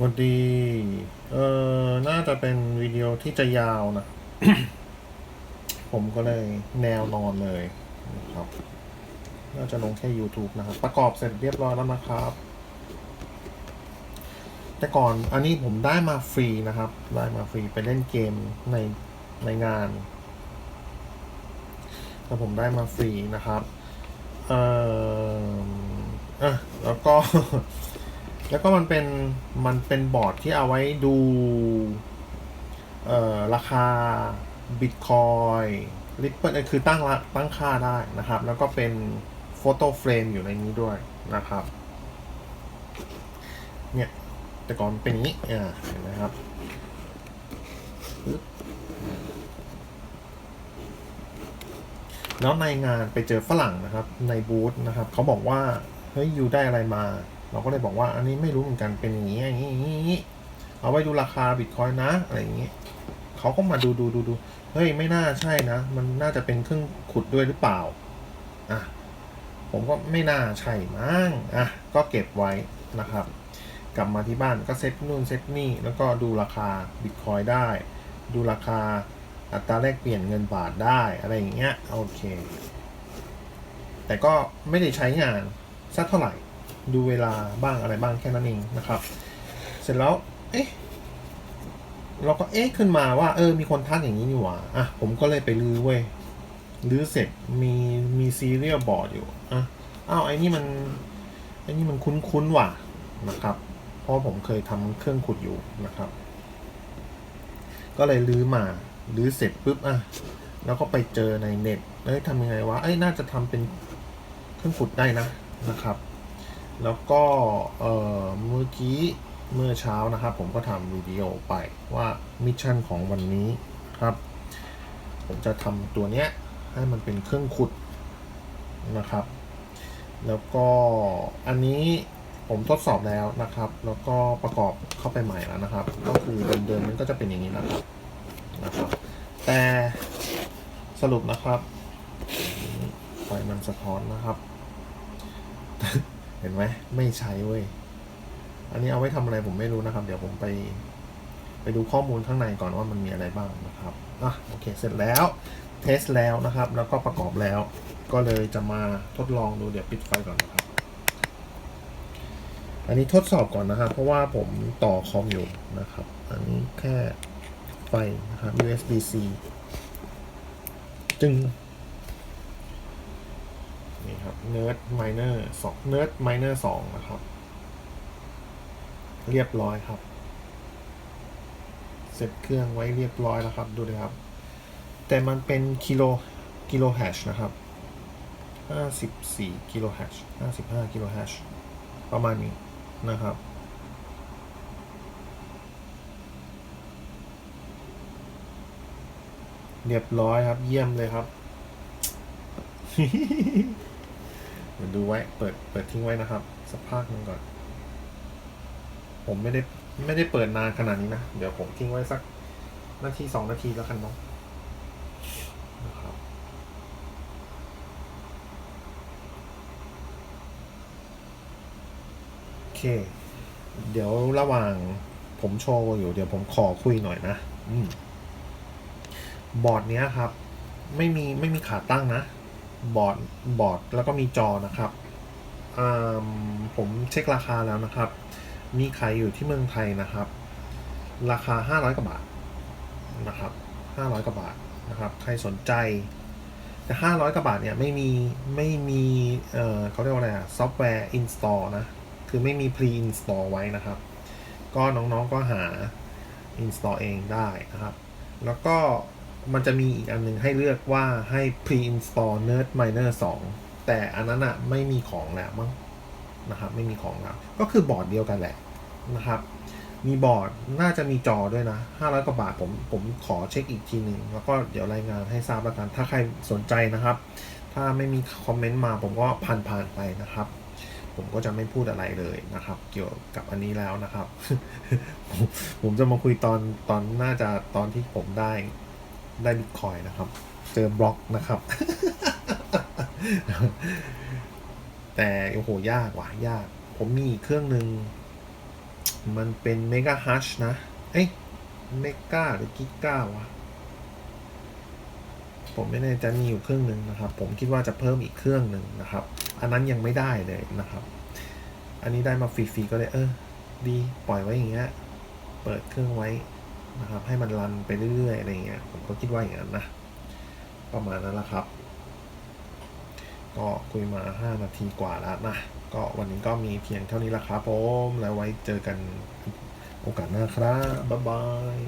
วันดี เออน่าจะเป็นวิดีโอที่จะยาวนะ ผมก็เลยแนวนอนเลยนะครับ น่าจะลงแค่ YouTube นะครับ ประกอบเสร็จเรียบร้อยแล้วนะครับ แต่ก่อนอันนี้ผมได้มาฟรีนะครับ ได้มาฟรีไปเล่นเกมในในงานแต่ผมได้มาฟรีนะครับ เอ่ออะแล้วก็ แล้วก็มันเป็นมันเป็นบอร์ดที่เอาไว้ดูเอ่อราคาบิตคอยริปเปิลคือตั้งตั้งค่าได้นะครับ แล้วก็เป็นโฟโต้เฟรมอยู่ในนี้ด้วยนะครับ เนี่ย แต่ก่อนเป็นอย่างนี้อ่าเห็นไหมครับปึ๊บแล้วในงานไปเจอฝรั่งนะครับ ในบูธนะครับ เขาบอกว่า เฮ้ยยูได้อะไรมา เราก็เลยบอกว่าอันนี้ไม่รู้เหมือนกันเป็นอย่างนี้อย่างนี้อย่างนี้อย่างนี้เอาไว้ดูราคาบิตคอยนะอะไรอย่างนี้เขาก็มาดูดูดูดูเฮ้ยไม่น่าใช่นะ มันน่าจะเป็นเครื่องขุดด้วยหรือเปล่าอะผมก็ไม่น่าใช่มั้งอะก็เก็บไว้นะครับ กลับมาที่บ้านก็เซ็ตนู่นเซ็ตนี่แล้วก็ดูราคาบิตคอยได้ ดูราคาอัตราแลกเปลี่ยนเงินบาทได้อะไรอย่างเงี้ยโอเค แต่ก็ไม่ได้ใช้งานสักเท่าไหร่ ดูเวลาบ้างอะไรบ้างแค่นั้นเองนะครับ เสร็จแล้วเอ๊ะเราก็เอ๊ะขึ้นมาว่าเออมีคนทักอย่างนี้นี่หว่าอะผมก็เลยไปรื้อเว้ยรื้อเสร็จมีมีซีเรียลบอร์ดอยู่อะอ้าวไอ้นี่มันไอ้นี่มันคุ้นๆว่ะนะครับเพราะผมเคยทำเครื่องขุดอยู่นะครับ ก็เลยรื้อมารื้อเสร็จปุ๊บอะแล้วก็ไปเจอในเน็ตเอ้ยทำยังไงวะเอ้ยน่าจะทำเป็นเครื่องขุดได้นะนะครับ แล้วก็เมื่อกี้เมื่อเช้านะครับ ผมก็ทำวิดีโอไปว่ามิชชั่นของวันนี้ครับ ผมจะทำตัวเนี้ยให้มันเป็นเครื่องขุดนะครับ แล้วก็อันนี้ผมทดสอบแล้วนะครับ แล้วก็ประกอบเข้าไปใหม่แล้วนะครับ ก็คือเดิมๆมันก็จะเป็นอย่างนี้นะครับนะครับ แต่สรุปนะครับไฟมันสะท้อนนะครับ ห็นไหมไม่ใช้เว้ย อันนี้เอาไว้ทำอะไรผมไม่รู้นะครับ เดี๋ยวผมไป ไปดูข้อมูลข้างในก่อนว่ามันมีอะไรบ้างนะครับอะโอเค เสร็จแล้วเทสแล้วนะครับ แล้วก็ประกอบแล้ว ก็เลยจะมาทดลองดูเดี๋ยวปิดไฟก่อนนะครับ อันนี้ทดสอบก่อนนะครับ เพราะว่าผมต่อคอมอยู่นะครับ อันนี้แค่ไฟนะครับ USB-C จึง นี่ครับ Nerd Miner 2 Nerd Miner 2นะครับ เรียบร้อยครับ เสร็จเครื่องไว้เรียบร้อยแล้วครับ ดูเลยครับ แต่มันเป็นกิโลกิโลแฮชนะครับ54กิโลแฮช55กิโลแฮชประมาณนี้นะครับเรียบร้อยครับ เยี่ยมเลยครับ เดี๋ยวดูไว้ เปิด เปิดทิ้งไว้นะครับ สักพักหนึงก่อน ผมไม่ได้ ไม่ได้เปิดนานขนาดนี้นะ เดี๋ยวผมทิ้งไว้สักนาทีสองนาทีแล้วกันเนาะนะครับโอเค เดี๋ยวระหว่างผมโชว์อยู่ เดี๋ยวผมขอคุยหน่อยนะอืบอร์ดเนี้ยครับ ไม่มี ไม่มีขาตั้งนะ บอร์ดบอร์ดแล้วก็มีจอนะครับอ่าผมเช็คราคาแล้วนะครับ มีขายอยู่ที่เมืองไทยนะครับ ราคา 500กว่าบาทนะครับ500กว่าบาทนะครับ ใครสนใจ แต่500กว่าบาทเนี่ยไม่มีไม่มีเอ่อเขาเรียกว่าอะไรอะซอฟต์แวร์ install นะ คือไม่มี pre install ไว้นะครับ ก็น้องๆก็หา install เองได้นะครับ แล้วก็ มันจะมีอีกอันหนึ่งให้เลือกว่าให้ pre install nerd miner 2 แต่อันนั้นอะไม่มีของแล้วมั้งนะครับ ไม่มีของแล้ว ก็คือบอร์ดเดียวกันแหละนะครับ มีบอร์ดน่าจะมีจอด้วยนะ 500 กว่าบาทผมผมขอเช็คอีกทีหนึ่งแล้วก็เดี๋ยวรายงานให้ทราบแล้วกัน ถ้าใครสนใจนะครับ ถ้าไม่มีคอมเมนต์มาผมก็ผ่านผ่านๆไปนะครับผมก็จะไม่พูดอะไรเลยนะครับ เกี่ยวกับอันนี้แล้วนะครับ ผมจะมาคุยตอนตอนน่าจะตอนที่ผมได้ ได้บิตคอยนะครับ เจอบล็อกนะครับ แต่โอ้โห ยากว่ะ ยาก ผมมีเครื่องหนึ่ง มันเป็นเมก a ฮัชนะ เอ้ยเมกาหรือกิก้าวะผมไม่แน่ใจมีอยู่เครื่องหนึ่งนะครับ ผมคิดว่าจะเพิ่มอีกเครื่องหนึ่งนะครับ อันนั้นยังไม่ได้เลยนะครับ อันนี้ได้มาฟรีๆก็เลยเออ ดีปล่อยไว้อย่างเงี้ย เปิดเครื่องไว้ นะครับ ให้มันรันไปเรื่อยๆอะไรเงี้ยผมก็คิดว่าอย่างนั้นนะ ประมาณนั้นแหละครับ ก็คุยมา 5 นาทีกว่าแล้วนะ ก็วันนี้ก็มีเพียงเท่านี้ละครับผม แล้วไว้เจอกันโอกาสหน้าครับ บ๊ายบาย